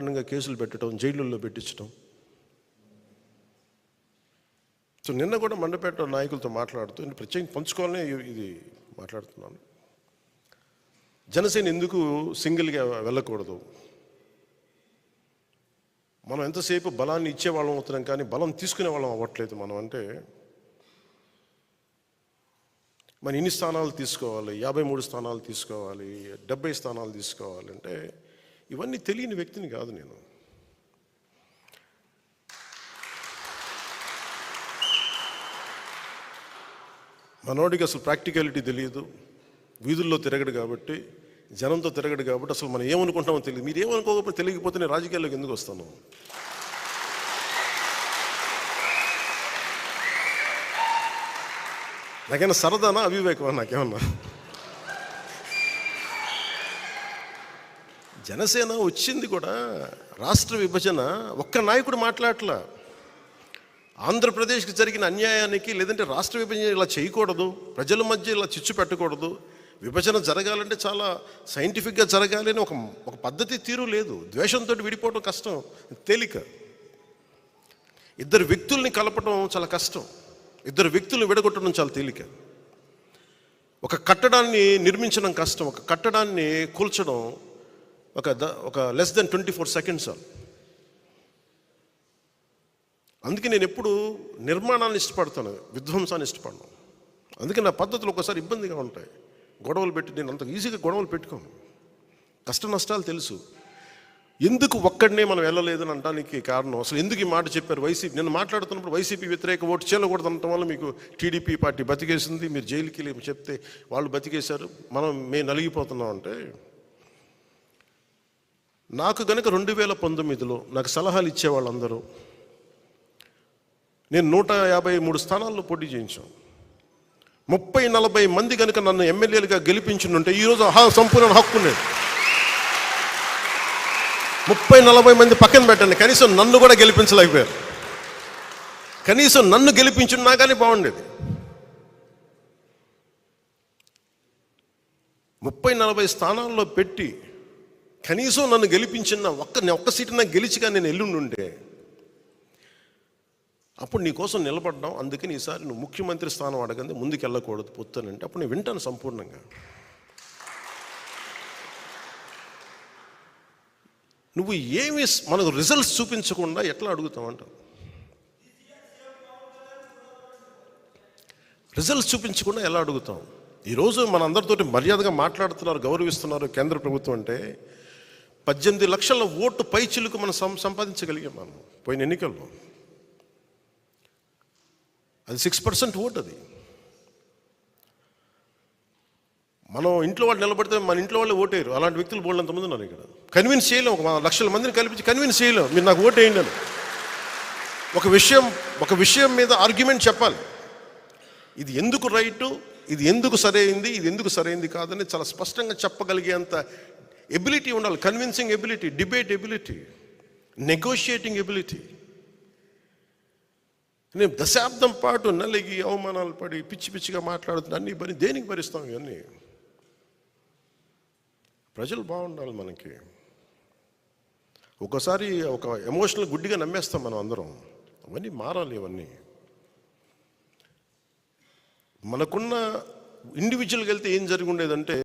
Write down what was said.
కారణంగా కేసులు పెట్టడం జైలుల్లో పెట్టించడం. సో నిన్న కూడా మండపేట నాయకులతో మాట్లాడుతూ నేను ప్రత్యేకంగా పంచుకోవాలనే ఇది మాట్లాడుతున్నాను. జనసేన ఎందుకు సింగిల్గా వెళ్ళకూడదు? మనం ఎంతసేపు బలాన్ని ఇచ్చే వాళ్ళం అవుతున్నాం కానీ బలం తీసుకునే వాళ్ళం అవ్వట్లేదు మనం అంటే మన ఇన్ని స్థానాలు తీసుకోవాలి? యాభై మూడు స్థానాలు తీసుకోవాలి డెబ్బై స్థానాలు తీసుకోవాలి అంటే ఇవన్నీ తెలియని వ్యక్తిని కాదు నేను. మనోడికి అసలు ప్రాక్టికాలిటీ తెలియదు. వీధుల్లో తిరగడు కాబట్టి జనంతో తిరగడు కాబట్టి అసలు మనం ఏమనుకుంటామో తెలియదు. మీరు ఏమనుకోకపోతే తెలియకపోతే నేను రాజకీయాల్లోకి ఎందుకు వస్తాను? నాకైనా సరదానా అవివేకమా నాకేమన్నా? జనసేన వచ్చింది కూడా రాష్ట్ర విభజన ఒక్క నాయకుడు మాట్లాడట్లా. ఆంధ్రప్రదేశ్కి జరిగిన అన్యాయానికి లేదంటే రాష్ట్ర విభజన ఇలా చేయకూడదు ప్రజల మధ్య ఇలా చిచ్చు పెట్టకూడదు. విభజన జరగాలంటే చాలా సైంటిఫిక్గా జరగాలి అని ఒక ఒక పద్ధతి తీరు లేదు. ద్వేషంతో విడిపోవడం కష్టం తేలిక. ఇద్దరు వ్యక్తుల్ని కలపడం చాలా కష్టం. ఇద్దరు వ్యక్తులు విడగొట్టడం చాలా తేలిక. ఒక కట్టడాన్ని నిర్మించడం కష్టం ఒక కట్టడాన్ని కూల్చడం ఒక ద ఒక less than twenty four seconds అందుకే నేను ఎప్పుడు నిర్మాణాన్ని ఇష్టపడతాను విధ్వంసాన్ని ఇష్టపడను. అందుకే నా పద్ధతులు ఒకసారి ఇబ్బందిగా ఉంటాయి. గొడవలు పెట్టి నేను అంత ఈజీగా గొడవలు పెట్టుకోను. కష్ట నష్టాలు తెలుసు. ఎందుకు ఒక్కడనే మనం వెళ్ళలేదని అనడానికి కారణం. అసలు ఎందుకు ఈ మాట చెప్పారు వైసీపీ? నేను మాట్లాడుతున్నప్పుడు వైసీపీ వ్యతిరేక ఓటు చేయకూడదు అనటం వల్ల మీకు టీడీపీ పార్టీ బతికేసింది. మీరు జైలుకి వెళ్ళి చెప్తే వాళ్ళు బతికేశారు. మనం మేము నలిగిపోతున్నాం అంటే నాకు కనుక రెండు వేల పంతొమ్మిదిలో నాకు సలహాలు ఇచ్చే వాళ్ళందరూ నేను నూట యాభై మూడు స్థానాల్లో పోటీ చేయించాం. ముప్పై నలభై మంది కనుక నన్ను ఎమ్మెల్యేలుగా గెలిపించుంటే ఈరోజు హా సంపూర్ణ హక్కు నేను ముప్పై నలభై మంది పక్కన పెట్టండి కనీసం నన్ను కూడా గెలిపించలేకపోయారు. కనీసం నన్ను గెలిపించున్నా కానీ బాగుండేది. ముప్పై నలభై స్థానాల్లో పెట్టి కనీసం నన్ను గెలిపించిన ఒక్క ఒక్క సీటు నాకు గెలిచిగా నేను ఎల్లుండుంటే అప్పుడు నీ కోసం నిలబడ్డాం అందుకని ఈసారి నువ్వు ముఖ్యమంత్రి స్థానం అడగంది ముందుకు వెళ్ళకూడదు పొత్తానంటే అప్పుడు నేను వింటాను సంపూర్ణంగా. నువ్వు ఏమి మనకు రిజల్ట్స్ చూపించకుండా ఎట్లా అడుగుతావంట రిజల్ట్స్ చూపించకుండా ఎలా అడుగుతాం ఈరోజు మన అందరితోటి మర్యాదగా మాట్లాడుతున్నారు గౌరవిస్తున్నారు కేంద్ర ప్రభుత్వం అంటే పద్దెనిమిది లక్షల ఓటు పైచిలుకు మనం సం సంపాదించగలిగాం మనం పోయిన ఎన్నికల్లో. అది సిక్స్ పర్సెంట్ ఓట్ అది. మనం ఇంట్లో వాళ్ళు నిలబడితే మన ఇంట్లో వాళ్ళు ఓటేయరు. అలాంటి వ్యక్తులు బోల్డ్ మంది ఉన్నారు ఇక్కడ. కన్విన్స్ చేయలేం. ఒక లక్షల మందిని కల్పించి కన్విన్స్ చేయలేం. మీరు నాకు ఓటేయండి అని. ఒక విషయం ఒక విషయం మీద ఆర్గ్యుమెంట్ చెప్పాలి. ఇది ఎందుకు రైటు? ఇది ఎందుకు సరైంది? ఇది ఎందుకు సరైంది కాదని చాలా స్పష్టంగా చెప్పగలిగేంత ఎబిలిటీ ఉండాలి convincing ability debate ability negotiating ability నేను దశాబ్దం పాటు నలిగి అవమానాలు పడి పిచ్చి పిచ్చిగా మాట్లాడుతున్నా అన్ని పని దేనికి భరిస్తాం ఇవన్నీ? ప్రజలు బాగుండాలి మనకి. ఒకసారి ఒక ఎమోషనల్ గుడ్డిగా నమ్మేస్తాం మనం అందరం. అవన్నీ మారాలి ఇవన్నీ మనకున్న ఇండివిజువల్గా వెళ్తే ఏం జరిగి ఉండేదంటే